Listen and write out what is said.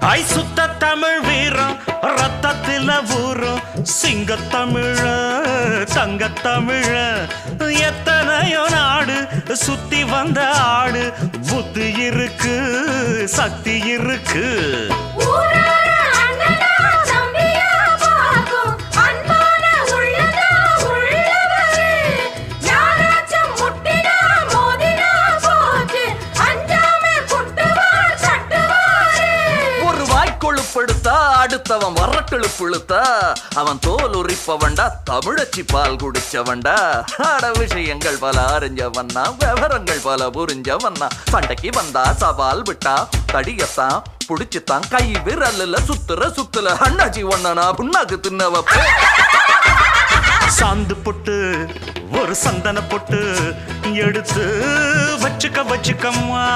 ஐ சுத்த தமிழ் வீரம் ரத்தத்தில ஊரும் சிங்க தமிழ தங்க தமிழ எத்தனையோ நாடு சுத்தி வந்த ஆடு. புத்தி இருக்கு சக்தி இருக்கு. கொழுப்படுத்தா வாய்க்கொழுப்படுத்தா அடுத்தவன் வரட்டெழுப்புழுத்தா அவன் தோல் உரிப்பவன்டா தமிழச்சி பால் குடிச்சவன்டா. அட விஷயங்கள் பல அறிஞ்சவன்னா விவரங்கள் பல புரிஞ்சவன்னா. சண்டைக்கு வந்தா சவால் விட்டா தடியத்தான் புடிச்சுத்தான் கை விரல்ல சுத்துற சுத்துல. அண்ணாச்சி ஒண்ணனா புண்ணாக்கு தின்னவ சாந்து பொட்டு ஒரு சந்தன பொட்டு எடுத்து வச்சுக்க வச்சுக்கம்மா